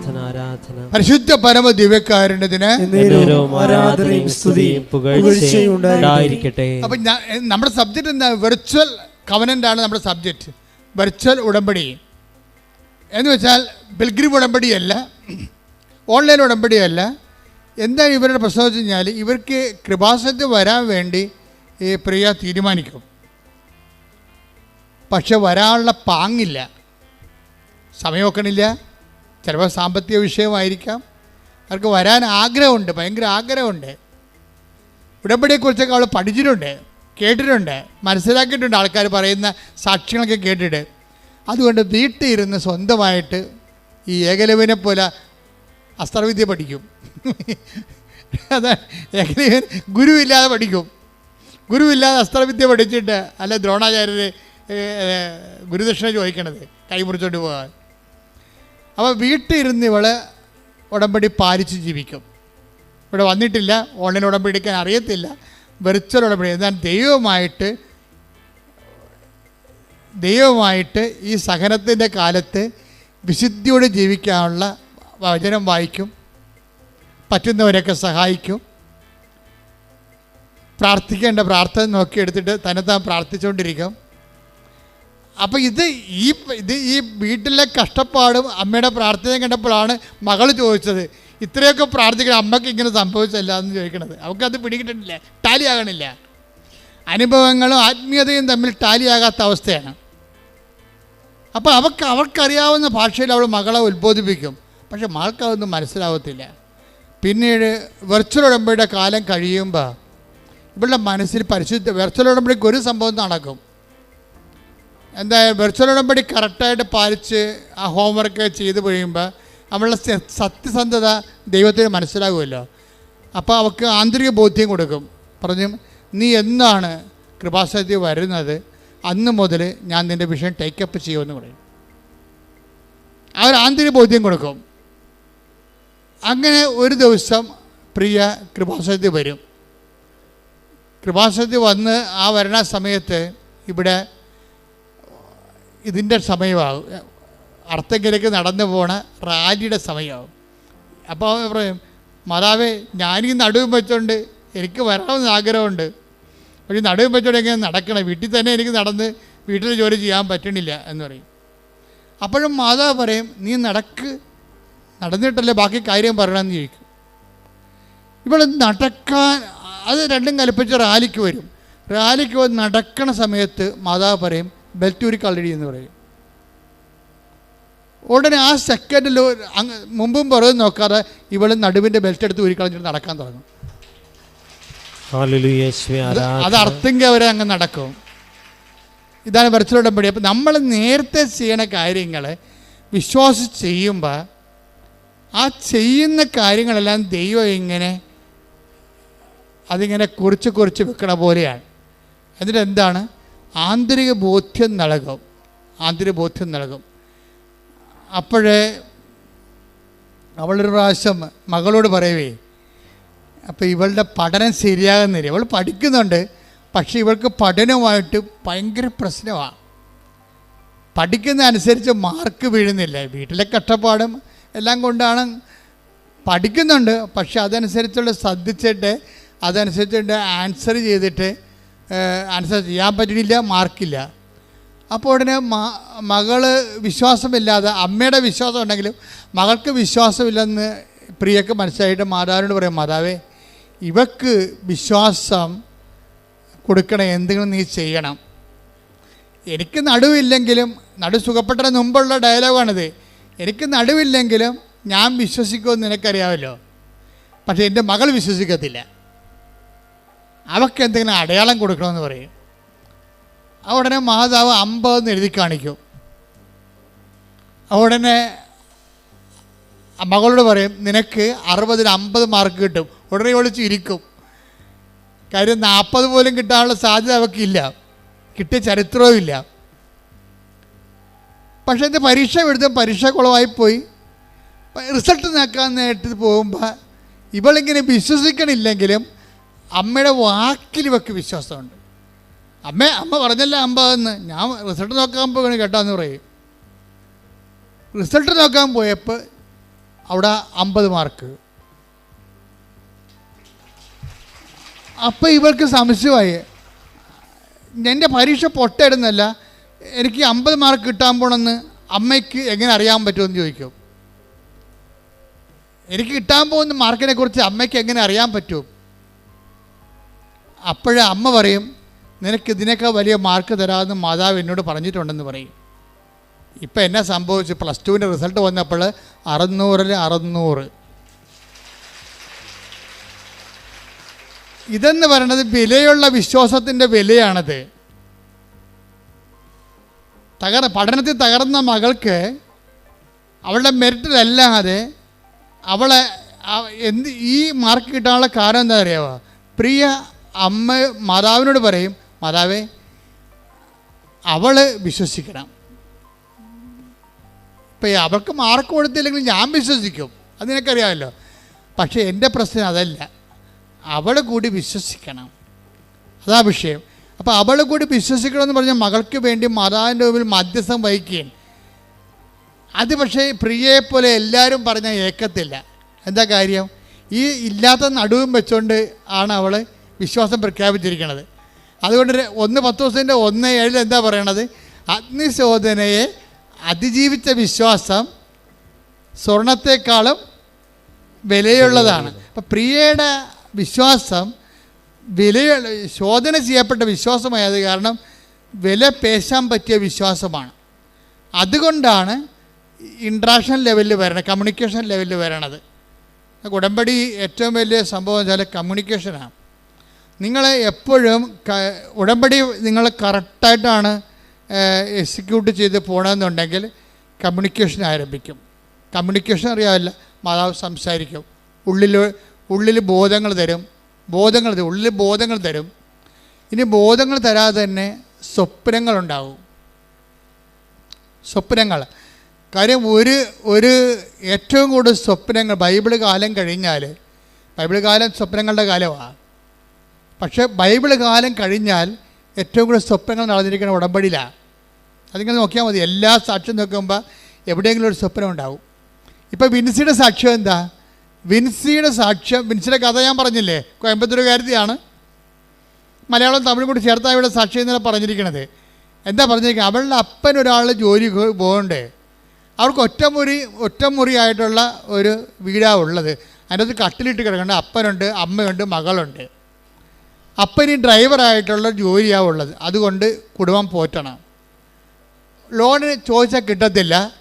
ആരാധന ആരാധന പരിശുദ്ധ പരമ ദിവ്യക്കാരുണ്യത്തിന് എന്നേരവും ആരാധനയും സ്തുതിയും പുകഴ്ചയും ഉണ്ടായിരിക്കട്ടെ ഉണ്ടായിരിക്കട്ടെ. അപ്പൊ നമ്മുടെ സബ്ജക്റ്റ് എന്താ? വെർച്വൽ കവനന്റ് ആണ് നമ്മുടെ സബ്ജക്റ്റ്. വെർച്വൽ ഉടമ്പടി. എന്ന് വെച്ചാൽ ബിൽഗ്രിം ഉടമ്പടിയല്ല ഓൺലൈൻ ഉടമ്പടിയല്ല. എന്താ ഇവരുടെ പ്രശ്നം വെച്ച് കഴിഞ്ഞാൽ ഇവർക്ക് കൃപാസനത്തിൽ വരാൻ വേണ്ടി ഈ പ്രിയ തീരുമാനിക്കും. പക്ഷെ വരാനുള്ള പാങ്ങില്ല. സമയം വെക്കണില്ല. ചിലപ്പോൾ സാമ്പത്തിക വിഷയമായിരിക്കാം. അവർക്ക് വരാൻ ആഗ്രഹമുണ്ട് ഭയങ്കര ആഗ്രഹമുണ്ട്. ഉടമ്പടിയെക്കുറിച്ചൊക്കെ അവൾ പഠിച്ചിട്ടുണ്ട് കേട്ടിട്ടുണ്ട് മനസ്സിലാക്കിയിട്ടുണ്ട് ആൾക്കാർ പറയുന്ന സാക്ഷ്യങ്ങളൊക്കെ കേട്ടിട്ട്. അതുകൊണ്ട് വീട്ടിലിരുന്ന് സ്വന്തമായിട്ട് ഈ ഏകലവിനെ പോലെ അസ്ത്രവിദ്യ പഠിക്കും. അതാ ഏകലവൻ ഗുരുവില്ലാതെ പഠിക്കും. ഗുരുവില്ലാതെ അസ്ത്രവിദ്യ പഠിച്ചിട്ട് അല്ല ദ്രോണാചാര്യർ ഗുരുദക്ഷിണ ചോദിക്കണത് കൈമുറിച്ചോണ്ട് പോകാൻ. അപ്പോൾ വീട്ടിലിരുന്ന് ഇവൾ ഉടമ്പടി പാലിച്ച് ജീവിക്കും. ഇവിടെ വന്നിട്ടില്ല ഓൺലൈൻ ഉടമ്പടി എടുക്കാൻ അറിയത്തില്ല. വെർച്വൽ ഉടമ്പടി എന്നാൽ ദൈവമായിട്ട് ദൈവമായിട്ട് ഈ സഹനത്തിന്റെ കാലത്ത് വിശുദ്ധിയോടെ ജീവിക്കാനുള്ള വചനം വായിക്കും. പറ്റുന്നവരൊക്കെ സഹായിക്കും. പ്രാർത്ഥിക്കേണ്ട പ്രാർത്ഥന നോക്കിയെടുത്തിട്ട് തന്നെത്താൻ പ്രാർത്ഥിച്ചുകൊണ്ടിരിക്കും. അപ്പോൾ ഇത് ഈ ഇത് ഈ വീട്ടിലെ കഷ്ടപ്പാടും അമ്മയുടെ പ്രാർത്ഥനയും കണ്ടപ്പോഴാണ് മകൾ ചോദിച്ചത് ഇത്രയൊക്കെ പ്രാർത്ഥിക്കണം അമ്മയ്ക്ക് ഇങ്ങനെ സംഭവിച്ചല്ല എന്ന് ചോദിക്കണത്. അവൾക്കത് പിടികിട്ടിട്ടില്ല ടാലി ആകണില്ല അനുഭവങ്ങളും ആത്മീയതയും തമ്മിൽ ടാലിയാകാത്ത അവസ്ഥയാണ്. അപ്പോൾ അവർക്ക് അവർക്കറിയാവുന്ന ഭാഷയിൽ അവൾ മകളെ ഉത്ബോധിപ്പിക്കും. പക്ഷെ മകൾക്ക് അതൊന്നും മനസ്സിലാവത്തില്ല. പിന്നീട് വെർച്വൽ ഉടമ്പടിയുടെ കാലം കഴിയുമ്പോൾ ഇവളുടെ മനസ്സിൽ പരിശുദ്ധ വെർച്വൽ ഉടമ്പടിക്ക് ഒരു സംഭവം നടക്കും. എന്താ വെർച്വൽ ഉടമ്പടി കറക്റ്റായിട്ട് പാലിച്ച് ആ ഹോംവർക്ക് ചെയ്ത് കഴിയുമ്പോൾ നമ്മളുടെ സത്യസന്ധത ദൈവത്തിന് മനസ്സിലാകുമല്ലോ. അപ്പോൾ അവൾക്ക് ആന്തരിക ബോധ്യം കൊടുക്കും. പറഞ്ഞു നീ എന്നാണ് കൃപാസനത്തിൽ വരുന്നത്? അന്ന് മുതൽ ഞാൻ നിന്റെ വിഷയം ടേക്കപ്പ് ചെയ്യുമെന്ന് പറയും. അവർ ആന്തരിക ബോധ്യം കൊടുക്കും. അങ്ങനെ ഒരു ദിവസം പ്രിയ കൃപാസനത്തിൽ വരും. കൃപാസനത്തിൽ വന്ന് ആ വരണ സമയത്ത് ഇവിടെ ഇതിന്റെ സമയമാകും. അർത്ഥങ്കിലേക്ക് നടന്നു പോണ റാലിയുടെ സമയമാകും. അപ്പോൾ പറയും മാതാവേ ഞാനീ നടുവും വെച്ചോണ്ട് എനിക്ക് വരണമെന്ന് ആഗ്രഹമുണ്ട്. പക്ഷേ നടുവും വെച്ചോണ്ട് എങ്ങനെ നടക്കണം? വീട്ടിൽ തന്നെ എനിക്ക് നടന്ന് വീട്ടിൽ ജോലി ചെയ്യാൻ പറ്റണില്ല എന്ന് പറയും. അപ്പോഴും മാതാവ് പറയും നീ നടക്ക് നടന്നിട്ടല്ലേ ബാക്കി കാര്യം പറയണമെന്ന് ചോദിക്കും. ഇവിടെ നടക്കാൻ അത് രണ്ടും കൽപ്പിച്ച് റാലിക്ക് വരും. റാലിക്ക് നടക്കണ സമയത്ത് മാതാവ് പറയും ബെൽറ്റ് ഊരി എന്ന് പറയും. ഉടനെ ആ സെക്കൻഡിൽ അങ്ങ് മുമ്പും പുറകും നോക്കാതെ ഇവൾ നടുവിന്റെ ബെൽറ്റ് എടുത്ത് ഊരി കളഞ്ഞിട്ട് നടക്കാൻ തുടങ്ങും. അത് അർത്ഥെങ്കിൽ അവരെ അങ്ങ് നടക്കും. ഇതാണ് വെർച്വൽ ഉടമ്പടി. അപ്പം നമ്മൾ നേരത്തെ ചെയ്യണ കാര്യങ്ങൾ വിശ്വാസിച്ച് ചെയ്യുമ്പോൾ ആ ചെയ്യുന്ന കാര്യങ്ങളെല്ലാം ദൈവം ഇങ്ങനെ അതിങ്ങനെ കുറിച്ച് കുറിച്ച് വെക്കണ പോലെയാണ്. എന്നിട്ട് എന്താണ്? ആന്തരിക ബോധ്യം നൽകും. ആന്തരിക ബോധ്യം നൽകും. അപ്പോഴേ അവളൊരു പ്രാവശ്യം മകളോട് പറയവേ അപ്പോൾ ഇവളുടെ പഠനം ശരിയാകുന്നില്ല. ഇവൾ പഠിക്കുന്നുണ്ട് പക്ഷേ ഇവൾക്ക് പഠനവുമായിട്ട് ഭയങ്കര പ്രശ്നമാണ് പഠിക്കുന്ന അനുസരിച്ച് മാർക്ക് വീഴുന്നില്ല. വീട്ടിലെ കഷ്ടപ്പാടും എല്ലാം കൊണ്ടാണ് പഠിക്കുന്നുണ്ട് പക്ഷെ അതനുസരിച്ചുള്ള ശ്രദ്ധിച്ചിട്ട് അതനുസരിച്ചിട്ട് ആൻസർ ചെയ്തിട്ട് ആൻസർ ചെയ്യാൻ പറ്റണില്ല മാർക്കില്ല. അപ്പോൾ ഉടനെ മകൾ വിശ്വാസമില്ലാതെ അമ്മയുടെ വിശ്വാസം ഉണ്ടെങ്കിലും മകൾക്ക് വിശ്വാസമില്ലെന്ന് പ്രിയക്ക് മനസ്സിലായിട്ട് മാതാവിനോട് പറയും മാതാവേ ഇവക്ക് വിശ്വാസം കൊടുക്കണം എന്തെങ്കിലും നീ ചെയ്യണം. എനിക്ക് നടുവില്ലെങ്കിലും നടു സുഖപ്പെട്ടതിന് മുമ്പുള്ള ഡയലോഗാണിത്. എനിക്ക് നടുവില്ലെങ്കിലും ഞാൻ വിശ്വസിക്കുമെന്ന് നിനക്കറിയാമല്ലോ. പക്ഷേ എന്റെ മകൾ വിശ്വസിക്കത്തില്ല. അവൾക്ക് എന്തെങ്കിലും അടയാളം കൊടുക്കണമെന്ന് പറയും. ആ മാതാവ് അമ്പതെന്ന് എഴുതി കാണിക്കും. ആ മകളോട് പറയും നിനക്ക് അറുപതിൽ അമ്പത് മാർക്ക് കിട്ടും. ഉടനെ ഒളിച്ച് ഇരിക്കും കാര്യം നാൽപ്പത് പോലും കിട്ടാനുള്ള സാധ്യത അവക്കില്ല. കിട്ടിയ ചരിത്രവും ഇല്ല. പക്ഷേ എന്റെ പരീക്ഷ എഴുതും പരീക്ഷ കുളമായിപ്പോയി റിസൾട്ട് നോക്കാൻ നേരിട്ട് പോകുമ്പോൾ ഇവളിങ്ങനെ വിശ്വസിക്കണില്ലെങ്കിലും അമ്മയുടെ വാക്കിൽ വെക്ക് വിശ്വാസമുണ്ട്. അമ്മ അമ്മ പറഞ്ഞല്ല അമ്പതെന്ന് ഞാൻ റിസൾട്ട് നോക്കാൻ പോകണം കേട്ടാന്ന് പറയും. റിസൾട്ട് നോക്കാൻ പോയപ്പോൾ അവിടെ അമ്പത് മാർക്ക്. അപ്പം ഇവർക്ക് സംശയമായി. എന്റെ പരീക്ഷ പൊട്ടയിടുന്നല്ല എനിക്ക് അമ്പത് മാർക്ക് കിട്ടാൻ പോണെന്ന് അമ്മയ്ക്ക് എങ്ങനെ അറിയാൻ പറ്റുമെന്ന് ചോദിക്കും. എനിക്ക് കിട്ടാൻ പോകുന്ന മാർക്കിനെ കുറിച്ച് അമ്മയ്ക്ക് എങ്ങനെ അറിയാൻ പറ്റും? അപ്പോഴേ അമ്മ പറയും നിനക്ക് ഇതിനേക്കാൾ വലിയ മാർക്ക് തരാമെന്ന് മാതാവ് എന്നോട് പറഞ്ഞിട്ടുണ്ടെന്ന് പറയും. ഇപ്പം എന്നാ സംഭവിച്ചു? പ്ലസ് ടുവിന്റെ റിസൾട്ട് വന്നപ്പോൾ അറുന്നൂറിൽ അറുന്നൂറ്. ഇതെന്ന് പറയുന്നത് വിലയുള്ള വിശ്വാസത്തിന്റെ വിലയാണത്. തകർ പഠനത്തിൽ തകർന്ന മകൾക്ക് അവളുടെ മെറിറ്റിലല്ലാതെ അവളെ എന്ത് ഈ മാർക്ക് കിട്ടാനുള്ള കാരണം എന്താ അറിയാവോ? പ്രിയ അമ്മ മാതാവിനോട് പറയും മാതാവേ അവൾ വിശ്വസിക്കണം. ഇപ്പം അവൾക്ക് മാർക്ക് കൊടുത്തില്ലെങ്കിൽ ഞാൻ വിശ്വസിക്കും. അത് നിനക്കറിയാമല്ലോ. പക്ഷേ എന്റെ പ്രശ്നം അതല്ല. അവൾ കൂടി വിശ്വസിക്കണം. അതാ വിഷയം. അപ്പോൾ അവൾ കൂടി വിശ്വസിക്കണം എന്ന് പറഞ്ഞാൽ മകൾക്ക് വേണ്ടി മാതാവിന്റെ മുമ്പിൽ മധ്യസ്ഥം വഹിക്കുകയും. അത് പക്ഷേ പ്രിയയെപ്പോലെ എല്ലാവരും പറഞ്ഞാൽ ഏക്കത്തില്ല. എന്താ കാര്യം? ഈ ഇല്ലാത്ത നടുവും വെച്ചുകൊണ്ട് ആണ് അവൾ വിശ്വാസം പ്രഖ്യാപിച്ചിരിക്കുന്നത് അതുകൊണ്ട് ഒന്ന് പത്ത് ദിവസത്തിന്റെ ഒന്ന് ഏഴിൽ എന്താ പറയണത്? അഗ്നിശോധനയെ അതിജീവിച്ച വിശ്വാസം സ്വർണത്തെക്കാളും വിലയുള്ളതാണ്. അപ്പം പ്രിയയുടെ വിശ്വാസം വിലയുള്ള ശോധന ചെയ്യപ്പെട്ട വിശ്വാസമായത് കാരണം വില പേശാൻ പറ്റിയ വിശ്വാസമാണ്. അതുകൊണ്ടാണ് ഇൻട്രാക്ഷൻ ലെവലിൽ വരണത് കമ്മ്യൂണിക്കേഷൻ ലെവലിൽ വരണത്. ഉടമ്പടി ഏറ്റവും വലിയ സംഭവം വെച്ചാൽ കമ്മ്യൂണിക്കേഷനാണ്. നിങ്ങൾ എപ്പോഴും ഉടമ്പടി നിങ്ങൾ കറക്റ്റായിട്ടാണ് എക്സിക്യൂട്ട് ചെയ്ത് പോകണമെന്നുണ്ടെങ്കിൽ കമ്മ്യൂണിക്കേഷൻ ആരംഭിക്കും. കമ്മ്യൂണിക്കേഷൻ അറിയാമല്ല മാതാവ് സംസാരിക്കും. ഉള്ളിൽ ഉള്ളിൽ ബോധങ്ങൾ തരും ബോധങ്ങൾ തരും ഉള്ളിൽ ബോധങ്ങൾ തരും. ഇനി ബോധങ്ങൾ തരാതെ തന്നെ സ്വപ്നങ്ങളുണ്ടാവും സ്വപ്നങ്ങൾ. കാര്യം ഒരു ഒരു ഏറ്റവും കൂടുതൽ സ്വപ്നങ്ങൾ ബൈബിൾ കാലം കഴിഞ്ഞാൽ ബൈബിൾ കാലം സ്വപ്നങ്ങളുടെ കാലമാണ് പക്ഷേ ബൈബിൾ കാലം കഴിഞ്ഞാൽ ഏറ്റവും കൂടുതൽ സ്വപ്നങ്ങൾ നടന്നിരിക്കുന്ന ഉടമ്പടിയിലാണ് അതിങ്ങനെ നോക്കിയാൽ മതി. എല്ലാ സാക്ഷ്യം നോക്കുമ്പോൾ എവിടെയെങ്കിലും ഒരു സ്വപ്നം ഉണ്ടാവും. ഇപ്പോൾ വിൻസിയുടെ സാക്ഷ്യം എന്താ? വിൻസിയുടെ സാക്ഷ്യം വിൻസിയുടെ കഥ ഞാൻ പറഞ്ഞില്ലേ? കോയമ്പത്തൂർ കോയമ്പത്തൂരുകാരത്തിയാണ് മലയാളം തമിഴ് കൂടി ചേർത്താണ് ഇവിടെ സാക്ഷ്യം ഇന്നലെ പറഞ്ഞിരിക്കണത്. എന്താ പറഞ്ഞിരിക്കുന്നത് അവളുടെ അപ്പൻ ഒരാൾ ജോലി പോകണ്ടേ അവർക്ക് ഒറ്റമുറി ഒറ്റമുറിയായിട്ടുള്ള ഒരു വീടാണ് ഉള്ളത്. അതിനകത്ത് കട്ടിലിട്ട് കിടക്കേണ്ട അപ്പനുണ്ട് അമ്മയുണ്ട് മകളുണ്ട്. അപ്പന് ഡ്രൈവറായിട്ടുള്ള ജോലിയാണ് ഉള്ളത്. അതുകൊണ്ട് കുടുംബം പോറ്റണം. ലോണ് ചോദിച്ചാൽ കിട്ടത്തില്ല.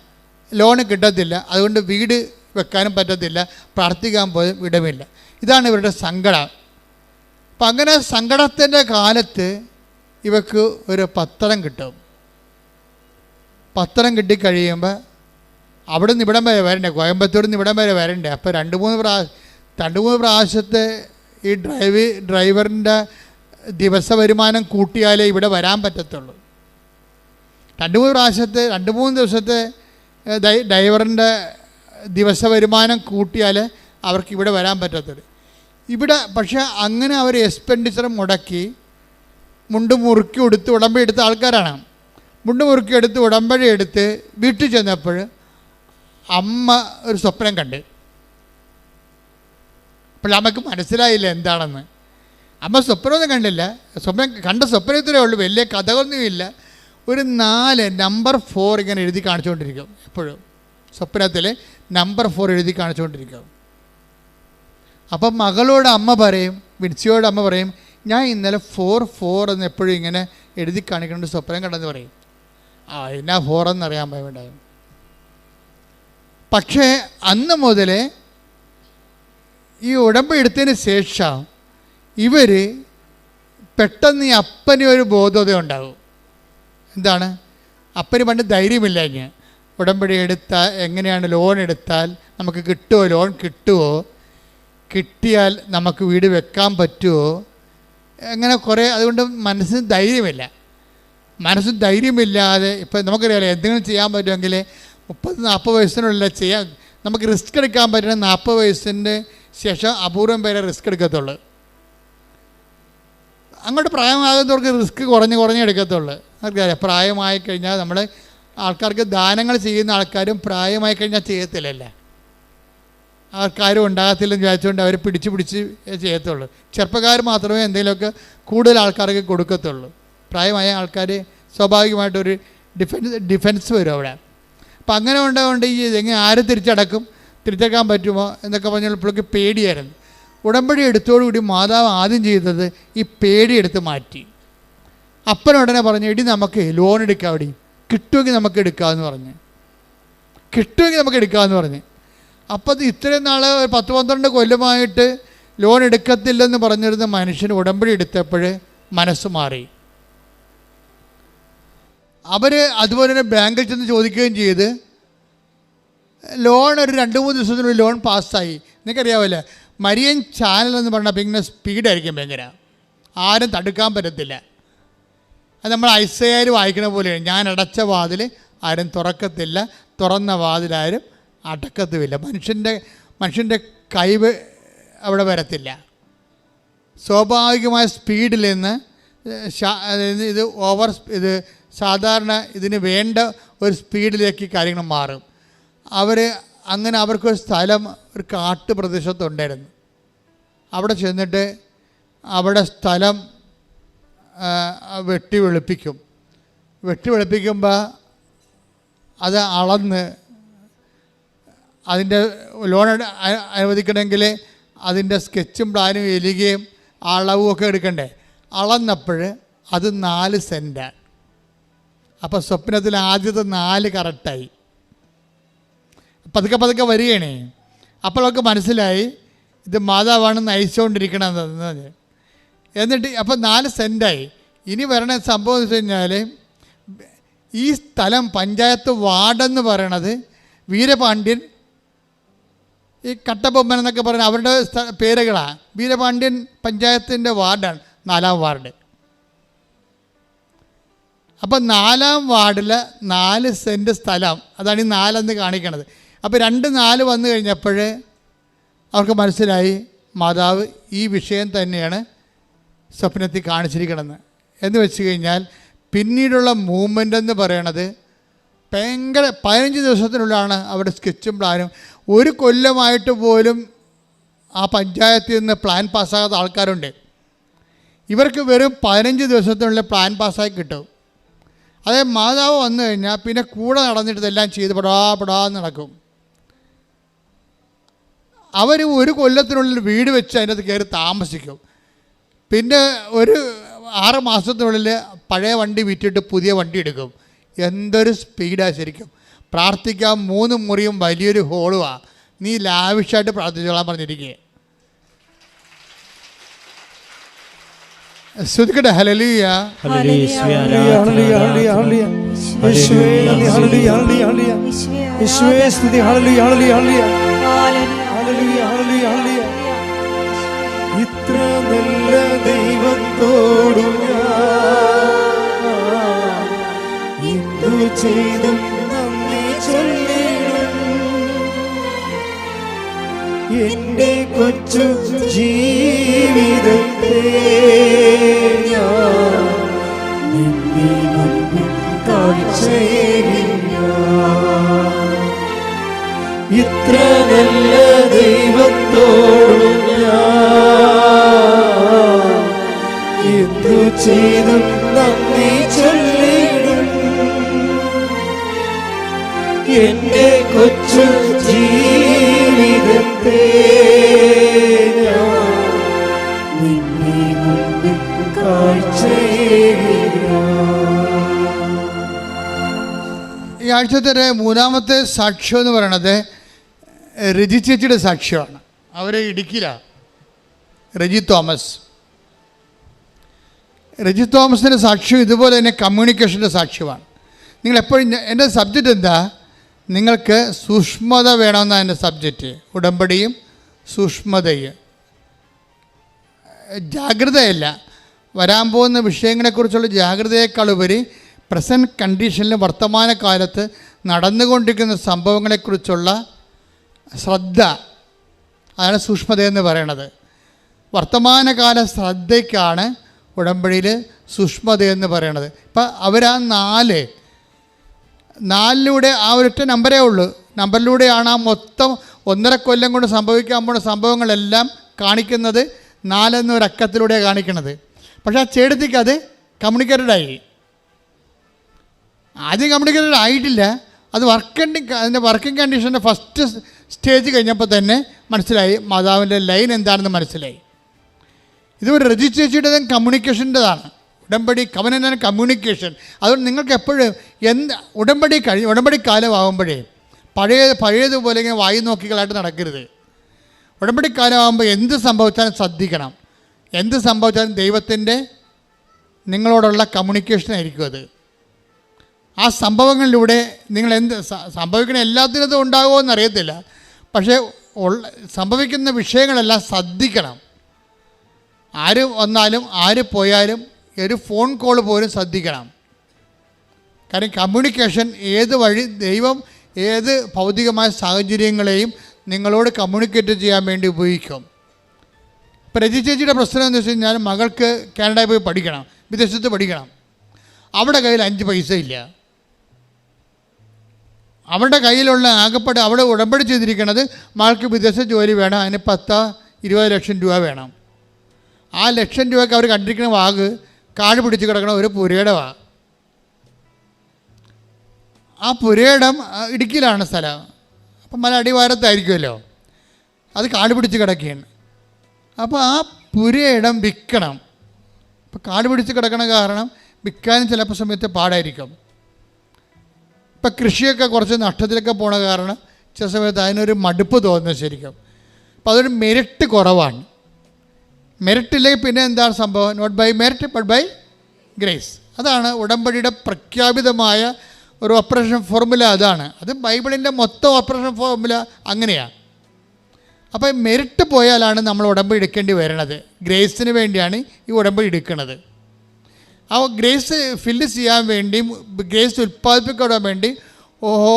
ലോണ് കിട്ടത്തില്ല. അതുകൊണ്ട് വീട് വെക്കാനും പറ്റത്തില്ല. പ്രാർത്ഥിക്കാൻ പോലും ഇടമില്ല. ഇതാണ് ഇവരുടെ സങ്കടം. അപ്പം അങ്ങനെ സങ്കടത്തിന്റെ കാലത്ത് ഇവക്ക് ഒരു പത്രം കിട്ടും. പത്രം കിട്ടിക്കഴിയുമ്പോൾ അവിടെ നിന്ന് ഇവിടം വരെ വരണ്ടേ? കോയമ്പത്തൂർ നിന്ന് ഇവിടം വരെ വരണ്ടേ? അപ്പോൾ രണ്ട് മൂന്ന് പ്രാ രണ്ട് മൂന്ന് പ്രാവശ്യത്തെ ഈ ഡ്രൈവ് ഡ്രൈവറിന്റെ ദിവസ വരുമാനം കൂട്ടിയാലേ ഇവിടെ വരാൻ പറ്റത്തുള്ളൂ. രണ്ട് മൂന്ന് പ്രാവശ്യത്തെ രണ്ട് മൂന്ന് ദിവസത്തെ ഡ്രൈവറിന്റെ ദിവസ വരുമാനം കൂട്ടിയാൽ അവർക്ക് ഇവിടെ വരാൻ പറ്റത്തുള്ളൂ. ഇവിടെ പക്ഷേ അങ്ങനെ അവർ എക്സ്പെൻഡിച്ചർ മുടക്കി മുണ്ട് മുറുക്കി എടുത്ത് ഉടമ്പ എടുത്ത ആൾക്കാരാണ്. മുണ്ട് മുറുക്കി എടുത്ത് ഉടമ്പടി എടുത്ത് വീട്ടിൽ ചെന്നപ്പോൾ അമ്മ ഒരു സ്വപ്നം കണ്ട്. അപ്പോൾ നമുക്ക് മനസ്സിലായില്ല എന്താണെന്ന്. അമ്മ സ്വപ്നമൊന്നും കണ്ടില്ല. സ്വപ്നം കണ്ട സ്വപ്നത്തിലേ ഉള്ളൂ. വലിയ കഥകളൊന്നുമില്ല ഒരു നാല് നമ്പർ ഫോർ ഇങ്ങനെ എഴുതി കാണിച്ചുകൊണ്ടിരിക്കും എപ്പോഴും. സ്വപ്നത്തിൽ നമ്പർ ഫോർ എഴുതി കാണിച്ചുകൊണ്ടിരിക്കും. അപ്പം മകളോട് അമ്മ പറയും വിൻസിയോട് അമ്മ പറയും ഞാൻ ഇന്നലെ ഫോർ ഫോർ എന്ന് എപ്പോഴും ഇങ്ങനെ എഴുതി കാണിക്കേണ്ട സ്വപ്നം കണ്ടെന്ന് പറയും. ആ എന്നാ ഫോർ എന്നറിയാൻ വേണ്ടായും പക്ഷേ അന്ന് മുതൽ ഈ ഉടമ്പ് എടുത്തതിന് ശേഷം ഇവർ പെട്ടെന്ന് ഈ അപ്പന് ഒരു ബോധത ഉണ്ടാകും എന്താണ്? അപ്പന് പണ്ട് ധൈര്യമില്ല ഇങ്ങ് ഉടമ്പടി എടുത്താൽ എങ്ങനെയാണ് ലോൺ എടുത്താൽ നമുക്ക് കിട്ടുമോ ലോൺ കിട്ടുമോ കിട്ടിയാൽ നമുക്ക് വീട് വെക്കാൻ പറ്റുമോ അങ്ങനെ കുറേ അതുകൊണ്ട് മനസ്സിന് ധൈര്യമില്ല. മനസ്സിന് ധൈര്യമില്ലാതെ ഇപ്പം നമുക്കറിയാലോ എന്തെങ്കിലും ചെയ്യാൻ പറ്റുമെങ്കിൽ മുപ്പത് നാൽപ്പത് വയസ്സിനുള്ളിൽ ചെയ്യാൻ നമുക്ക് റിസ്ക് എടുക്കാൻ പറ്റുന്ന നാൽപ്പത് വയസ്സിന്റെ ശേഷം അപൂർവം പേരെ റിസ്ക് എടുക്കത്തുള്ളൂ. അങ്ങോട്ട് പ്രായമാകുന്നവർക്ക് റിസ്ക് കുറഞ്ഞ് കുറഞ്ഞ് എടുക്കത്തുള്ളൂ. നമുക്കറിയാം പ്രായമായി കഴിഞ്ഞാൽ നമ്മൾ ആൾക്കാർക്ക് ദാനങ്ങൾ ചെയ്യുന്ന ആൾക്കാരും പ്രായമായി കഴിഞ്ഞാൽ ചെയ്യത്തില്ലല്ലേ? ആൾക്കാരും ഉണ്ടാകത്തില്ലെന്ന് വിചാരിച്ചുകൊണ്ട് അവർ പിടിച്ച് പിടിച്ച് ചെയ്യത്തുള്ളൂ. ചെറുപ്പക്കാർ മാത്രമേ എന്തെങ്കിലുമൊക്കെ കൂടുതൽ ആൾക്കാർക്ക് കൊടുക്കത്തുള്ളൂ. പ്രായമായ ആൾക്കാർ സ്വാഭാവികമായിട്ടൊരു ഡിഫൻസ് ഡിഫൻസ് വരും അവിടെ. അപ്പം അങ്ങനെ ഉണ്ടായതുകൊണ്ട് ഈ എങ്ങനെ ആര് തിരിച്ചടക്കും? തിരിച്ചടക്കാൻ പറ്റുമോ എന്നൊക്കെ പറഞ്ഞപ്പോഴേക്ക് പേടിയായിരുന്നു. ഉടമ്പടി എടുത്തോടുകൂടി മാതാവ് ആദ്യം ചെയ്തത് ഈ പേടി എടുത്ത് മാറ്റി. അപ്പനുടനെ പറഞ്ഞു എടി നമുക്ക് ലോൺ എടുക്കാം എടി. കിട്ടുമെങ്കിൽ നമുക്ക് എടുക്കാമെന്ന് പറഞ്ഞ്. കിട്ടുമെങ്കിൽ നമുക്ക് എടുക്കാമെന്ന് പറഞ്ഞ്. അത് ഇത്രയും നാൾ ഒരു പത്ത് പന്ത്രണ്ട് കൊല്ലമായിട്ട് ലോൺ എടുക്കത്തില്ലെന്ന് പറഞ്ഞിരുന്ന മനുഷ്യന് ഉടമ്പടി എടുത്തപ്പോൾ മനസ്സ് മാറി. അവർ അതുപോലെ തന്നെ ബാങ്കിൽ ചെന്ന് ചോദിക്കുകയും ചെയ്ത് ലോൺ ഒരു രണ്ട് മൂന്ന് ദിവസത്തിനുള്ളിൽ ലോൺ പാസ്സായി. നിങ്ങൾക്കറിയാവില്ലേ മരിയൻ ചാനൽ എന്ന് പറഞ്ഞാൽ പിന്നെ സ്പീഡായിരിക്കും ഭയങ്കര. ആരും തടുക്കാൻ പറ്റത്തില്ല. അത് നമ്മൾ ഐസയാർ വായിക്കണ പോലെയാണ്. ഞാൻ അടച്ച വാതിൽ ആരും തുറക്കത്തില്ല. തുറന്ന വാതിലാരും അടക്കത്തുമില്ല. മനുഷ്യന്റെ മനുഷ്യന്റെ കഴിവ് അവിടെ വരത്തില്ല. സ്വാഭാവികമായ സ്പീഡിൽ നിന്ന് ഇത് ഓവർ ഇത് സാധാരണ ഇതിന് വേണ്ട ഒരു സ്പീഡിലേക്ക് കാര്യങ്ങൾ മാറും. അവർ അങ്ങനെ അവർക്കൊരു സ്ഥലം ഒരു കാട്ടു പ്രദേശത്തുണ്ടായിരുന്നു അവിടെ ചെന്നിട്ട് അവിടെ സ്ഥലം വെട്ടി വെളുപ്പിക്കും. വെട്ടി വെളുപ്പിക്കുമ്പോൾ അത് അളന്ന് അതിന്റെ ലോൺ അനുവദിക്കണമെങ്കിൽ അതിന്റെ സ്കെച്ചും പ്ലാനും എലികയും അളവും ഒക്കെ എടുക്കണ്ടേ? അളന്നപ്പോൾ അത് നാല് സെന്റാണ് അപ്പോൾ സ്വപ്നത്തിൽ ആദ്യത്തെ നാല് കറക്റ്റായി. പതുക്കെ പതുക്കെ വരികയാണേ. അപ്പോഴൊക്കെ മനസ്സിലായി ഇത് മാതാവാണ് നയിച്ചുകൊണ്ടിരിക്കണമെന്ന് എന്നിട്ട് അപ്പം നാല് സെന്റായി. ഇനി വരണ സംഭവം എന്ന് വെച്ച് കഴിഞ്ഞാൽ ഈ സ്ഥലം പഞ്ചായത്ത് വാർഡെന്ന് പറയണത് വീരപാണ്ഡ്യൻ ഈ കട്ടബൊമ്മൻ എന്നൊക്കെ പറയുന്ന അവരുടെ പേരുകളാണ് വീരപാണ്ഡ്യൻ പഞ്ചായത്തിന്റെ വാർഡാണ് നാലാം വാർഡ്. അപ്പം നാലാം വാർഡിലെ നാല് സെന്റ് സ്ഥലം അതാണ് ഈ നാലെന്ന് കാണിക്കണത്. അപ്പോൾ രണ്ട് നാല് വന്നു കഴിഞ്ഞപ്പോൾ അവർക്ക് മനസ്സിലായി മാതാവ് ഈ വിഷയം തന്നെയാണ് സ്വപ്നത്തിൽ കാണിച്ചിരിക്കണമെന്ന് എന്ന് വെച്ച് കഴിഞ്ഞാൽ പിന്നീടുള്ള മൂവ്മെന്റ് എന്ന് പറയണത് ഭയങ്കര പതിനഞ്ച് ദിവസത്തിനുള്ളിലാണ് അവിടെ സ്കെച്ചും പ്ലാനും ഒരു കൊല്ലമായിട്ട് പോലും ആ പഞ്ചായത്തിൽ നിന്ന് പ്ലാൻ പാസ്സാകാത്ത ആൾക്കാരുണ്ട്. ഇവർക്ക് വെറും പതിനഞ്ച് ദിവസത്തിനുള്ളിൽ പ്ലാൻ പാസ്സായി കിട്ടും. അതേ മാതാവ് വന്നു കഴിഞ്ഞാൽ പിന്നെ കൂടെ നടന്നിട്ട് ഇതെല്ലാം ചെയ്ത് പടാ പടാന്ന് നടക്കും. അവർ ഒരു കൊല്ലത്തിനുള്ളിൽ വീട് വെച്ച് അതിനകത്ത് കയറി താമസിക്കും. പിന്നെ ഒരു ആറ് മാസത്തിനുള്ളിൽ പഴയ വണ്ടി വിറ്റിട്ട് പുതിയ വണ്ടി എടുക്കും. എന്തൊരു സ്പീഡാണ് ശരിക്കും. പ്രാർത്ഥിക്കാൻ മൂന്ന് മുറിയും വലിയൊരു ഹോളുമാണ് നീ ലാവിഷായിട്ട് പ്രാർത്ഥിച്ചോളാൻ പറഞ്ഞിരിക്കുക ശ്രുതിക്കട്ടെ ഹലലിയ ഹല്ലേലൂയ, ദൈവത്തോടു ഞാൻ എന്തു ചെയ്തും നന്ദി ചൊല്ലിടും. എന്റെ കൊച്ചു ജീവിതത്തെ ഞാൻ നിന്നെ മുൻപിൽ കാഴ്ചയേകില്ല ഇത്ര നല്ല ദൈവത്തോടും ചെയ്തും നന്ദി ചൊല്ലിടും. എന്റെ കൊച്ചു ജീവിതത്തെ നിന്നെ കാഴ്ചയേകില്ല ഈ ആഴ്ചത്തെ മൂന്നാമത്തെ സാക്ഷ്യം എന്ന് പറയണത് രജി ചേച്ചിയുടെ സാക്ഷ്യമാണ്. അവരെ ഇടുക്കിയിലാണ് രജി തോമസ്. റജി തോമസിന്റെ സാക്ഷ്യം ഇതുപോലെ തന്നെ കമ്മ്യൂണിക്കേഷന്റെ സാക്ഷ്യമാണ്. നിങ്ങൾ എപ്പോഴും എന്റെ സബ്ജക്റ്റ് എന്താ? നിങ്ങൾക്ക് സൂക്ഷ്മത വേണമെന്നാണ് എന്റെ സബ്ജക്റ്റ് ഉടമ്പടിയും സൂക്ഷ്മതയും. ജാഗ്രതയല്ല. വരാൻ പോകുന്ന വിഷയങ്ങളെക്കുറിച്ചുള്ള ജാഗ്രതയേക്കാൾ ഉപരി പ്രസന്റ് കണ്ടീഷനിൽ വർത്തമാനകാലത്ത് നടന്നുകൊണ്ടിരിക്കുന്ന സംഭവങ്ങളെക്കുറിച്ചുള്ള ശ്രദ്ധ. അതാണ് സൂക്ഷ്മത എന്ന് പറയണത്. വർത്തമാനകാല ശ്രദ്ധയ്ക്കാണ് ഉടമ്പടിയിൽ സുഷ്മത എന്ന് പറയണത്. ഇപ്പം അവരാ നാല് നാലിലൂടെ ആ ഒരൊറ്റ നമ്പരേ ഉള്ളൂ. നമ്പറിലൂടെയാണ് ആ മൊത്തം ഒന്നര കൊല്ലം കൊണ്ട് സംഭവിക്കാൻ പോകുന്ന സംഭവങ്ങളെല്ലാം കാണിക്കുന്നത് നാലെന്നൊരക്കത്തിലൂടെയാണ് കാണിക്കുന്നത് പക്ഷേ ആ ചേടത്തേക്ക് അത് കമ്മ്യൂണിക്കേറ്റഡ് ആയി. ആദ്യം കമ്മ്യൂണിക്കേറ്റഡ് ആയിട്ടില്ല. അത് വർക്കിന്റെ അതിന്റെ വർക്കിംഗ് കണ്ടീഷന്റെ ഫസ്റ്റ് സ്റ്റേജ് കഴിഞ്ഞപ്പോൾ തന്നെ മനസ്സിലായി മാതാവിന്റെ ലൈൻ എന്താണെന്ന് മനസ്സിലായി. ഇത് ഒരു രജി കമ്മ്യൂണിക്കേഷന്റെതാണ് ഉടമ്പടി കവനന കമ്മ്യൂണിക്കേഷൻ അതുകൊണ്ട് നിങ്ങൾക്ക് എപ്പോഴും എന്ത് ഉടമ്പടി കഴി ഉടമ്പടി കാലമാകുമ്പോഴേ പഴയ പഴയതുപോലെ ഇങ്ങനെ വായി നോക്കികളായിട്ട് നടക്കരുത്. ഉടമ്പടി കാലമാകുമ്പോൾ എന്ത് സംഭവിച്ചാലും ശ്രദ്ധിക്കണം. എന്ത് സംഭവിച്ചാലും ദൈവത്തിന്റെ നിങ്ങളോടുള്ള കമ്മ്യൂണിക്കേഷൻ ആയിരിക്കും അത്. ആ സംഭവങ്ങളിലൂടെ നിങ്ങൾ എന്ത് സംഭവിക്കണ എല്ലാത്തിനും ഉണ്ടാകുമോ എന്നറിയത്തില്ല. പക്ഷേ സംഭവിക്കുന്ന വിഷയങ്ങളെല്ലാം ശ്രദ്ധിക്കണം. ആര് വന്നാലും ആര് പോയാലും ഒരു ഫോൺ കോൾ പോലും ശ്രദ്ധിക്കണം. കാരണം കമ്മ്യൂണിക്കേഷൻ ഏത് വഴി ദൈവം ഏത് ഭൗതികമായ സാഹചര്യങ്ങളെയും നിങ്ങളോട് കമ്മ്യൂണിക്കേറ്റ് ചെയ്യാൻ വേണ്ടി ഉപയോഗിക്കും. ഇപ്പോൾ രജി ചേച്ചിയുടെ പ്രശ്നം എന്ന് വെച്ച് കഴിഞ്ഞാൽ മകൾക്ക് കാനഡയിൽ പോയി പഠിക്കണം വിദേശത്ത് പഠിക്കണം. അവിടെ കയ്യിൽ അഞ്ച് പൈസ ഇല്ല. അവരുടെ കയ്യിലുള്ള ആകപ്പെട്ട് അവിടെ ഉടമ്പടി ചെയ്തിരിക്കുന്നത് മകൾക്ക് വിദേശ ജോലി വേണം അതിന് പത്ത് ഇരുപത് ലക്ഷം രൂപ വേണം. ആ ലക്ഷം രൂപയ്ക്ക് അവർ കണ്ടിരിക്കുന്ന വാഗ് കാട് പിടിച്ച് കിടക്കുന്ന ഒരു പുരയുടെ വാ. ആ പുരയിടം ഇടുക്കിയിലാണ് സ്ഥലം. അപ്പം മല അടിവാരത്തായിരിക്കുമല്ലോ. അത് കാട് പിടിച്ച് കിടക്കുകയാണ്. അപ്പോൾ ആ പുരയിടം വിൽക്കണം. അപ്പോൾ കാട് പിടിച്ച് കിടക്കണ കാരണം വിൽക്കാനും ചിലപ്പോൾ സമയത്ത് പാടായിരിക്കും. ഇപ്പം കൃഷിയൊക്കെ കുറച്ച് നഷ്ടത്തിലൊക്കെ പോണ കാരണം ചില സമയത്ത് അതിനൊരു മടുപ്പ് തോന്നുന്നു ശരിക്കും. അപ്പോൾ അതൊരു മെരിട്ട് കുറവാണ്. മെറിറ്റ് ഇല്ലെങ്കിൽ പിന്നെ എന്താണ് സംഭവം? Not by merit but by grace അതാണ് ഉടമ്പടിയുടെ പ്രഖ്യാപിതമായ ഒരു ഓപ്പറേഷൻ ഫോർമുല അതാണ്. അത് ബൈബിളിന്റെ മൊത്തം ഓപ്പറേഷൻ ഫോർമുല അങ്ങനെയാണ് അപ്പോൾ മെറിറ്റ് പോയാലാണ് നമ്മൾ ഉടമ്പടി എടുക്കേണ്ടി വരുന്നത് ഗ്രേസിന് വേണ്ടിയാണ് ഈ ഉടമ്പടി എടുക്കുന്നത്. ആ ഗ്രേസ് ഫില്ല് ചെയ്യാൻ വേണ്ടി ഗ്രേസ് ഉൽപ്പാദിപ്പിക്കാൻ വേണ്ടി ഓഹോ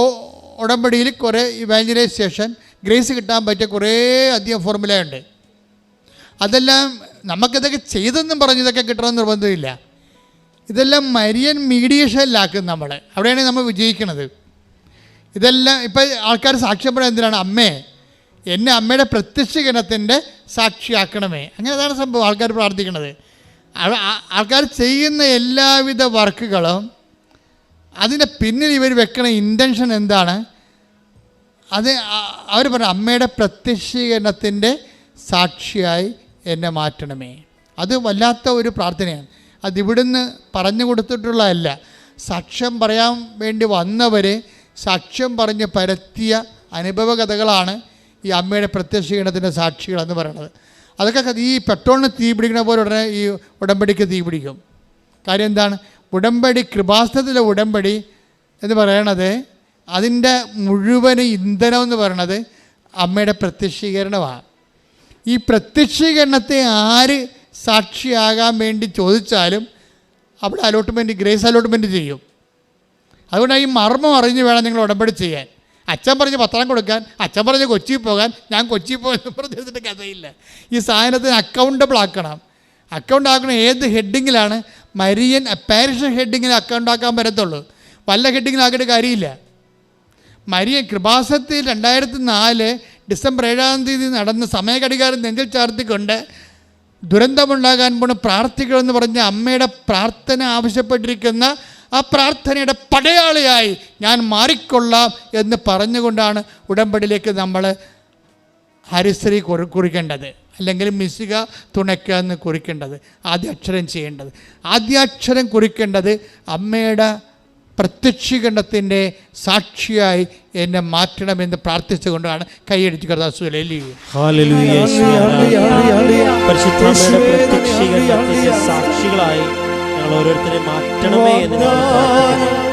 ഉടമ്പടിയിൽ കുറേ ഇവാഞ്ചലൈസേഷൻ ഗ്രേസ് കിട്ടാൻ പറ്റിയ കുറേ അധികം ഫോർമുലയുണ്ട് അതെല്ലാം നമുക്കിതൊക്കെ ചെയ്തെന്നും പറഞ്ഞ് ഇതൊക്കെ കിട്ടണമെന്ന് നിർബന്ധമില്ല. ഇതെല്ലാം മരിയൻ മീഡിയേഷനിലാക്കും നമ്മൾ അവിടെയാണ് നമ്മൾ വിജയിക്കുന്നത് ഇതെല്ലാം ഇപ്പം ആൾക്കാർ സാക്ഷ്യം പറയാൻ എന്തിനാണ്? അമ്മേ എന്നെ അമ്മയുടെ പ്രത്യക്ഷീകരണത്തിന്റെ സാക്ഷിയാക്കണമേ. അങ്ങനെ അതാണ് സംഭവം ആൾക്കാർ പ്രാർത്ഥിക്കുന്നത് ആൾക്കാർ ചെയ്യുന്ന എല്ലാവിധ വർക്കുകളും അതിന്റെ പിന്നിൽ ഇവർ വെക്കണ ഇന്റൻഷൻ എന്താണ്? അത് അവർ പറഞ്ഞു അമ്മയുടെ പ്രത്യക്ഷീകരണത്തിന്റെ സാക്ഷിയായി എന്നെ മാറ്റണമേ. അത് വല്ലാത്ത ഒരു പ്രാർത്ഥനയാണ്. അത് ഇവിടുന്ന് പറഞ്ഞു കൊടുത്തിട്ടുള്ളതല്ല. സാക്ഷ്യം പറയാൻ വേണ്ടി വന്നവരെ സാക്ഷ്യം പറഞ്ഞ് പരത്തിയ അനുഭവ കഥകളാണ് ഈ അമ്മയുടെ പ്രത്യക്ഷീകരണത്തിന്റെ സാക്ഷികളെന്ന് പറയുന്നത്. അതൊക്കെ ഈ പെട്രോളിന് തീ പിടിക്കുന്ന പോലെ ഉടനെ ഈ ഉടമ്പടിക്ക് തീ പിടിക്കും. കാര്യം എന്താണ്? ഉടമ്പടി കൃപാസനത്തിലെ ഉടമ്പടി എന്ന് പറയണത് അതിന്റെ മുഴുവൻ ഇന്ധനം എന്ന് പറയണത് അമ്മയുടെ പ്രത്യക്ഷീകരണമാണ്. ഈ പ്രത്യക്ഷീകരണത്തെ ആര് സാക്ഷിയാകാൻ വേണ്ടി ചോദിച്ചാലും അവിടെ അലോട്ട്മെന്റ് ഗ്രേസ് അലോട്ട്മെന്റ് ചെയ്യും. അതുകൊണ്ട് ഈ മർമ്മം അറിഞ്ഞ് വേണം നിങ്ങൾ ഉടമ്പടി ചെയ്യാൻ. അച്ഛൻ പറഞ്ഞ് പത്രം കൊടുക്കാൻ അച്ഛൻ പറഞ്ഞ് കൊച്ചിയിൽ പോകാൻ ഞാൻ കൊച്ചിയിൽ പോകുന്ന പറഞ്ഞിട്ട് കഥയില്ല. ഈ സാധനത്തിന് അക്കൗണ്ടബിൾ ആക്കണം. അക്കൗണ്ട് ആക്കണം ഏത് ഹെഡിങ്ങിലാണ് മരിയൻ പാരിഷ് ഹെഡിങ്ങിൽ അക്കൗണ്ട് ആക്കാൻ പറ്റത്തുള്ളൂ. വല്ല ഹെഡിങ്ങിലാക്കിയിട്ട് കാര്യമില്ല. മരിയൻ കൃപാസത്തിൽ രണ്ടായിരത്തി നാല് ഡിസംബർ ഏഴാം തീയതി നടന്ന സമയഘടികാരം നെഞ്ചിൽ ചാർത്തിക്കൊണ്ട് ദുരന്തമുണ്ടാകാൻ പോണ പ്രാർത്ഥിക്കണമെന്ന് പറഞ്ഞ അമ്മയുടെ പ്രാർത്ഥന ആവശ്യപ്പെട്ടിരിക്കുന്ന ആ പ്രാർത്ഥനയുടെ പടയാളിയായി ഞാൻ മാറിക്കൊള്ളാം എന്ന് പറഞ്ഞുകൊണ്ടാണ് ഉടമ്പടിയിലേക്ക് നമ്മൾ ഹരിശ്രീ കുറി കുറിക്കേണ്ടത്. അല്ലെങ്കിൽ മിശിക തുണയ്ക്കുക എന്ന് കുറിക്കേണ്ടത്. ആദ്യാക്ഷരം ചെയ്യേണ്ടത്. ആദ്യാക്ഷരം കുറിക്കേണ്ടത് അമ്മയുടെ പ്രത്യക്ഷീകരണത്തിന്റെ സാക്ഷിയായി എന്നെ മാറ്റണമെന്ന് പ്രാർത്ഥിച്ചുകൊണ്ടാണ് കൈയടിച്ച്. പരിശുദ്ധാമ്മയുടെ സാക്ഷികളായി ഞങ്ങൾ ഓരോരുത്തരെ മാറ്റണമേ എന്ന്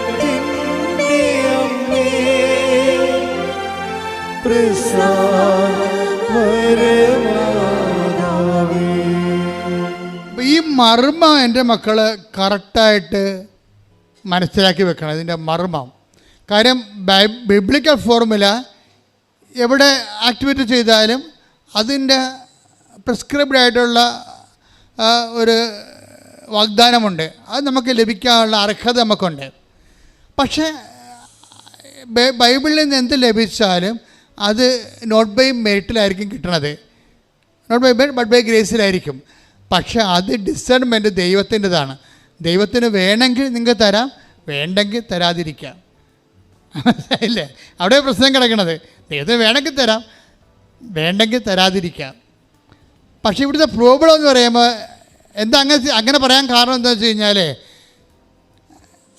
മർമ്മം എന്റെ മക്കൾ കറക്റ്റായിട്ട് മനസ്സിലാക്കി വെക്കണം ഇതിന്റെ മർമ്മം. കാര്യം ബിബ്ലിക്കൽ ഫോർമുല എവിടെ ആക്ടിവേറ്റ് ചെയ്താലും അതിന്റെ പ്രിസ്ക്രൈബ്ഡ് ആയിട്ടുള്ള ഒരു വാഗ്ദാനമുണ്ട്. അത് നമുക്ക് ലഭിക്കാനുള്ള അർഹത നമുക്കുണ്ട്. പക്ഷേ ബൈബിളിൽ നിന്ന് എന്ത് ലഭിച്ചാലും അത് നോട്ട് ബൈ മെറിറ്റിലായിരിക്കും കിട്ടണത്. നോട്ട് ബൈ ബട്ട് ബൈ ഗ്രേസിലായിരിക്കും. പക്ഷേ അത് ഡിസേൺമെന്റ് ദൈവത്തിന്റെതാണ്. ദൈവത്തിന് വേണമെങ്കിൽ നിങ്ങൾക്ക് തരാം വേണ്ടെങ്കിൽ തരാതിരിക്കാം. അല്ലേ അവിടെ പ്രശ്നം കിടക്കണത്. ദൈവത്തിന് വേണമെങ്കിൽ തരാം വേണ്ടെങ്കിൽ തരാതിരിക്കാം. പക്ഷേ ഇവിടുത്തെ പ്രോബ്ലം എന്ന് പറയുമ്പോൾ എന്താ അങ്ങനെ അങ്ങനെ പറയാൻ കാരണം എന്താ വെച്ച് കഴിഞ്ഞാൽ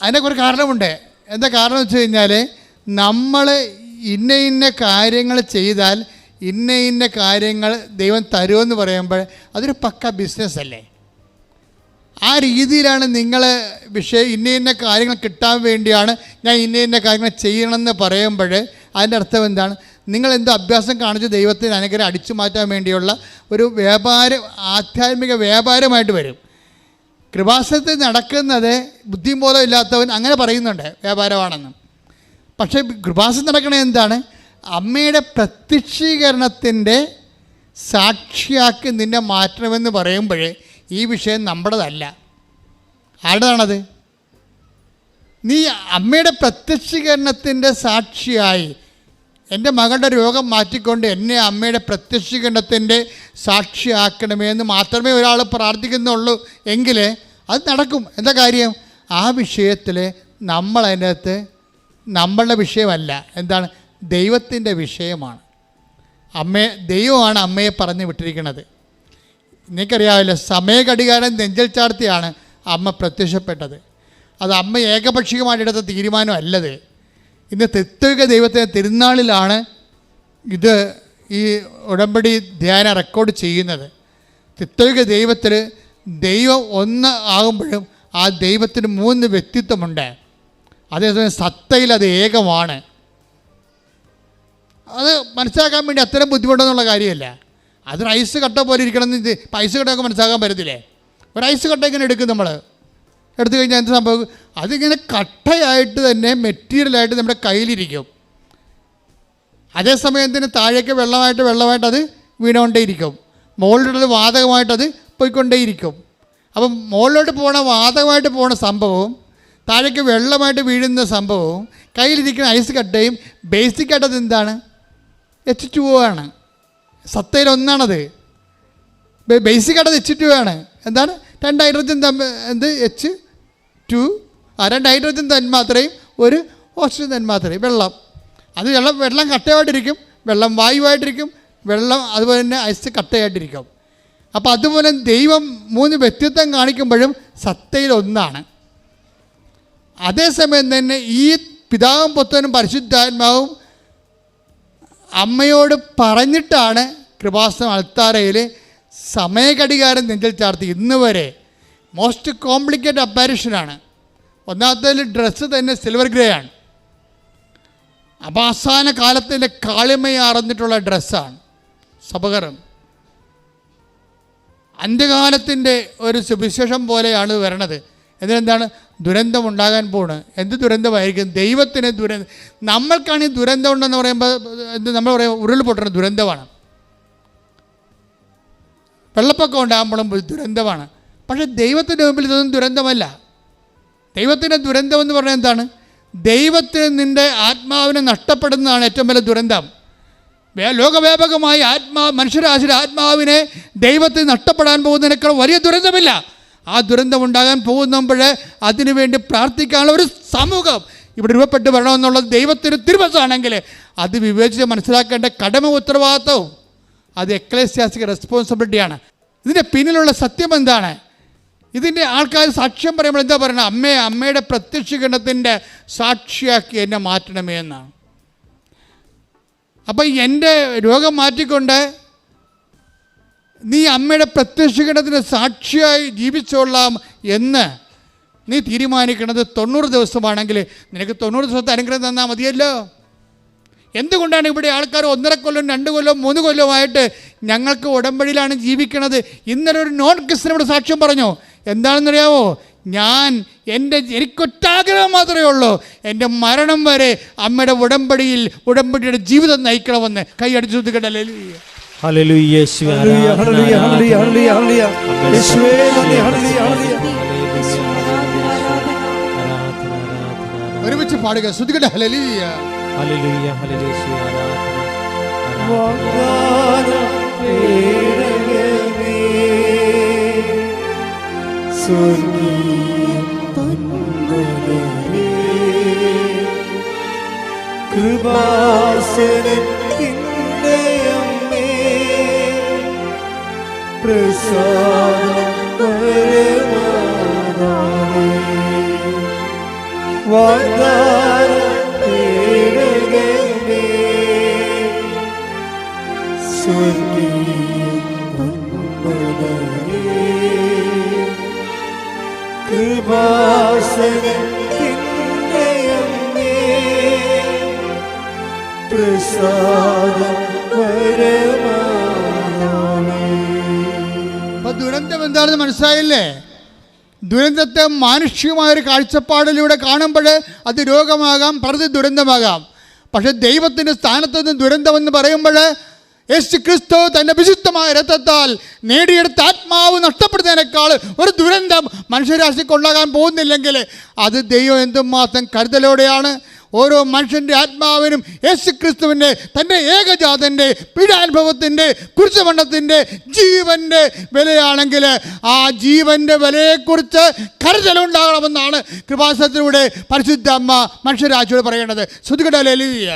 അതിനൊക്കെ ഒരു കാരണമുണ്ട്. എന്താ കാരണം വെച്ച് കഴിഞ്ഞാൽ നമ്മൾ ഇന്ന ഇന്ന കാര്യങ്ങൾ ചെയ്താൽ ഇന്ന ഇന്ന കാര്യങ്ങൾ ദൈവം തരുമെന്ന് പറയുമ്പോൾ അതൊരു പക്ക ബിസിനസ്സല്ലേ ആ രീതിയിലാണ് നിങ്ങൾ വിഷയം ഇന്ന ഇന്ന കാര്യങ്ങൾ കിട്ടാൻ വേണ്ടിയാണ് ഞാൻ ഇന്ന ഇന്ന കാര്യങ്ങൾ ചെയ്യണമെന്ന് പറയുമ്പോൾ അതിന്റെ അർത്ഥം എന്താണ്? നിങ്ങൾ എന്തോ അഭ്യാസം കാണിച്ച് ദൈവത്തിന് അനുഗ്രഹം അടിച്ചു മാറ്റാൻ വേണ്ടിയുള്ള ഒരു വ്യാപാരം ആധ്യാത്മിക വ്യാപാരമായിട്ട് വരും. കൃപാസനത്തിൽ നടക്കുന്നത് ബുദ്ധിബോധം ഇല്ലാത്തവൻ അങ്ങനെ പറയുന്നുണ്ട് വ്യാപാരമാണെന്ന് പക്ഷേ കൃപാസനം നടക്കണത് എന്താണ്? അമ്മയുടെ പ്രത്യക്ഷീകരണത്തിന്റെ സാക്ഷിയാക്കി നിന്നെ മാറ്റണമെന്ന് പറയുമ്പോഴേ ഈ വിഷയം നമ്മുടേതല്ല. ആരുടേതാണത്? നീ അമ്മയുടെ പ്രത്യക്ഷീകരണത്തിന്റെ സാക്ഷിയായി എന്റെ മകളുടെ രോഗം മാറ്റിക്കൊണ്ട് എന്നെ അമ്മയുടെ പ്രത്യക്ഷീകരണത്തിന്റെ സാക്ഷിയാക്കണമേ എന്ന് മാത്രമേ ഒരാൾ പ്രാർത്ഥിക്കുന്നുള്ളൂ എങ്കിൽ അത് നടക്കും. എന്താ കാര്യം? ആ വിഷയത്തിൽ നമ്മളതിനകത്ത് നമ്മളുടെ വിഷയമല്ല. എന്താണ്? ദൈവത്തിന്റെ വിഷയമാണ്. അമ്മയെ ദൈവമാണ് അമ്മയെ പറഞ്ഞു വിട്ടിരിക്കുന്നത്. നിനക്കറിയാമല്ലോ സമയഘടികാരം നെഞ്ചൽ ചാർത്തിയാണ് അമ്മ പ്രത്യക്ഷപ്പെട്ടത്. അത് അമ്മ ഏകപക്ഷികമായിട്ടെടുത്ത തീരുമാനമല്ലത്. ഇന്ന് തെത്തുക ദൈവത്തിന്റെ തിരുനാളിലാണ് ഇത് ഈ ഉടമ്പടി ധ്യാനം റെക്കോർഡ് ചെയ്യുന്നത്. തെത്തുക ദൈവത്തിൽ ദൈവം ഒന്ന് ആകുമ്പോഴും ആ ദൈവത്തിന് മൂന്ന് വ്യക്തിത്വമുണ്ട്. അതേസമയം സത്തയിൽ അത് ഏകമാണ്. അത് മനസ്സിലാക്കാൻ വേണ്ടി അത്തരം ബുദ്ധിമുട്ടെന്നുള്ള കാര്യമല്ല. അത് ഐസ് കട്ട പോലെ ഇരിക്കണം ഇത് ഇപ്പം ഐസ് കട്ടയൊക്കെ മനസ്സിലാക്കാൻ പറ്റത്തില്ലേ? ഒരു ഐസ് കട്ട ഇങ്ങനെ എടുക്കും നമ്മൾ എടുത്തു കഴിഞ്ഞാൽ എന്ത് സംഭവം അതിങ്ങനെ കട്ടയായിട്ട് തന്നെ മെറ്റീരിയലായിട്ട് നമ്മുടെ കയ്യിലിരിക്കും. അതേസമയം തന്നെ താഴേക്ക് വെള്ളമായിട്ട് വെള്ളമായിട്ട് അത് വീണുകൊണ്ടേയിരിക്കും. മുകളിലുള്ളത് വാതകമായിട്ട് അത് പോയിക്കൊണ്ടേയിരിക്കും. അപ്പം മുകളിലോട്ട് പോണ വാതകമായിട്ട് പോണ സംഭവവും താഴേക്ക് വെള്ളമായിട്ട് വീഴുന്ന സംഭവവും കയ്യിലിരിക്കുന്ന ഐസ് കട്ടയും ബേസിക്കായിട്ട് അത് എന്താണ് എച്ച് ടു ഒ ആണ് സത്തയിൽ ഒന്നാണത് ബേസിക്കായിട്ട് എച്ച് ടു ആണ് എന്താണ്? രണ്ട് ഹൈഡ്രജൻ തമ്മിൽ എന്ത്? എച്ച് ടു ആ രണ്ട് ഹൈഡ്രജൻ തന്മാത്രയും ഒരു ഓക്സിജൻ തന്മാത്രയും വെള്ളം. അത് വെള്ളം വെള്ളം കട്ടയായിട്ടിരിക്കും വെള്ളം വായുവായിട്ടിരിക്കും. വെള്ളം അതുപോലെ തന്നെ ഐസ് കട്ടയായിട്ടിരിക്കും അപ്പോൾ അതുപോലെ ദൈവം മൂന്ന് വ്യക്തിത്വം കാണിക്കുമ്പോഴും സത്തയിൽ ഒന്നാണ്. അതേസമയം തന്നെ ഈ പിതാവും പുത്രനും പരിശുദ്ധാത്മാവും അമ്മയോട് പറഞ്ഞിട്ടാണ് കൃപാസനം അൾത്താരയിൽ സമയഘടികാരം നെഞ്ചിൽ ചാർത്തി. ഇന്ന് വരെ മോസ്റ്റ് കോംപ്ലിക്കേറ്റഡ് അപ്പാരിഷനാണ് ഒന്നാമത്തേൽ ഡ്രസ്സ് തന്നെ സിൽവർ ഗ്രേ ആണ്. അവസാന കാലത്തിന്റെ കാളിമയ അറിഞ്ഞിട്ടുള്ള ഡ്രസ്സാണ് സപകരം. അന്ത്യകാലത്തിന്റെ ഒരു സുവിശേഷം പോലെയാണ് വരണത്. ഇതിനെന്താണ് ദുരന്തം ഉണ്ടാകാൻ പോണ്. എന്ത് ദുരന്തമായിരിക്കും? ദൈവത്തിന് ദുരന്ത നമ്മൾക്കാണ് ഈ ദുരന്തം ഉണ്ടെന്ന് പറയുമ്പോൾ എന്ത് നമ്മൾ പറയാം ഉരുൾപൊട്ടുന്ന ദുരന്തമാണ്. വെള്ളപ്പൊക്കം ഉണ്ടാകുമ്പോഴും ദുരന്തമാണ്. പക്ഷെ ദൈവത്തിന്റെ മുമ്പിൽ ഇതൊന്നും ദുരന്തമല്ല. ദൈവത്തിന്റെ ദുരന്തം എന്ന് പറഞ്ഞാൽ എന്താണ്? ദൈവത്തിന് നിന്റെ ആത്മാവിനെ നഷ്ടപ്പെടുന്നതാണ് ഏറ്റവും വലിയ ദുരന്തം. ലോകവ്യാപകമായി ആത്മാ മനുഷ്യരാശിയുടെ ആത്മാവിനെ ദൈവത്തിന് നഷ്ടപ്പെടാൻ പോകുന്നതിനേക്കാൾ വലിയ ദുരന്തമില്ല. ആ ദുരന്തം ഉണ്ടാകാൻ പോകുമ്പോൾ അതിനുവേണ്ടി പ്രാർത്ഥിക്കാനുള്ള ഒരു സമൂഹം ഇവിടെ രൂപപ്പെട്ട് വരണമെന്നുള്ളത് ദൈവത്തിന് തിരുവസാണെങ്കിൽ അത് വിവേചിച്ച് മനസ്സിലാക്കേണ്ട കടമ ഉത്തരവാദിത്വവും അത് എക്ലേസ്യാസിക റെസ്പോൺസിബിലിറ്റിയാണ്. ഇതിന്റെ പിന്നിലുള്ള സത്യം എന്താണ്? ഇതിന്റെ ആൾക്കാർ സാക്ഷ്യം പറയുമ്പോൾ എന്താ പറയണം അമ്മയെ അമ്മയുടെ പ്രത്യക്ഷീകരണത്തിന്റെ സാക്ഷിയാക്കി എന്നെ മാറ്റണമേ എന്നാണ്. അപ്പം എന്റെ രോഗം മാറ്റിക്കൊണ്ട് നീ അമ്മയുടെ പ്രത്യക്ഷീകരണത്തിന് സാക്ഷിയായി ജീവിച്ചോളാം എന്ന് നീ തീരുമാനിക്കുന്നത് തൊണ്ണൂറ് ദിവസമാണെങ്കിൽ നിനക്ക് തൊണ്ണൂറ് ദിവസത്തെ അനുഗ്രഹം തന്നാൽ മതിയല്ലോ. എന്തുകൊണ്ടാണ് ഇവിടെ ആൾക്കാർ ഒന്നര കൊല്ലം രണ്ട് കൊല്ലം മൂന്ന് കൊല്ലമായിട്ട് ഞങ്ങൾക്ക് ഉടമ്പടിയിലാണ് ജീവിക്കണത് ഇന്നലെ ഒരു നോൺ ക്രിസ്ത്യനോട് സാക്ഷ്യം പറഞ്ഞു. എന്താണെന്നറിയാമോ ഞാൻ എന്റെ എനിക്കൊറ്റാഗ്രഹം മാത്രമേ ഉള്ളൂ. എന്റെ മരണം വരെ അമ്മയുടെ ഉടമ്പടിയിൽ ഉടമ്പടിയുടെ ജീവിതം നയിക്കണമെന്ന്. കൈയടിച്ചു ശ്രദ്ധിക്കട്ടല്ലേ ഒരുമിച്ച് പാടുക ശ്രദ്ധിക്കട്ടെ ഹലലിയ ഹല്ലേലൂയ, ഹല്ലേലൂയ, യേശുവേ പ്രസാദം പരമാതാവേ, വാഗ്ദാന പേടകമേ, സ്വർഗീയ കൃപാസനത്തിന്റെ അമ്മേ, പ്രസാദം എന്താണെന്ന് മനസ്സിലായില്ലേ? ദുരന്തത്തെ മാനുഷികമായൊരു കാഴ്ചപ്പാടിലൂടെ കാണുമ്പോൾ അത് രോഗമാകാം പ്രതി ദുരന്തമാകാം. പക്ഷെ ദൈവത്തിന്റെ സ്ഥാനത്ത് നിന്ന് ദുരന്തമെന്ന് പറയുമ്പോൾ യേശു ക്രിസ്തു തന്റെ വിശുദ്ധമായ രക്തത്താൽ നേടിയെടുത്ത ആത്മാവ് നഷ്ടപ്പെടുന്നതിനേക്കാൾ ഒരു ദുരന്തം മനുഷ്യരാശിക്കുണ്ടാകാൻ പോകുന്നില്ലെങ്കിൽ അത് ദൈവം എന്തുമാത്രം കരുതലോടെയാണ് ഓരോ മനുഷ്യന്റെ ആത്മാവിനും യേശു ക്രിസ്തുവിന്റെ തന്റെ ഏകജാതന്റെ പീഡാനുഭവത്തിന്റെ കുരിശുമണ്ണത്തിന്റെ ജീവന്റെ വിലയാണെങ്കിൽ ആ ജീവന്റെ വിലയെക്കുറിച്ച് കരുതലുണ്ടാകണമെന്നാണ് കൃപാസനത്തിലൂടെ പരിശുദ്ധ അമ്മ മനുഷ്യരാജിയോട് പറയേണ്ടത്. ശ്രുതികട ആരാധന,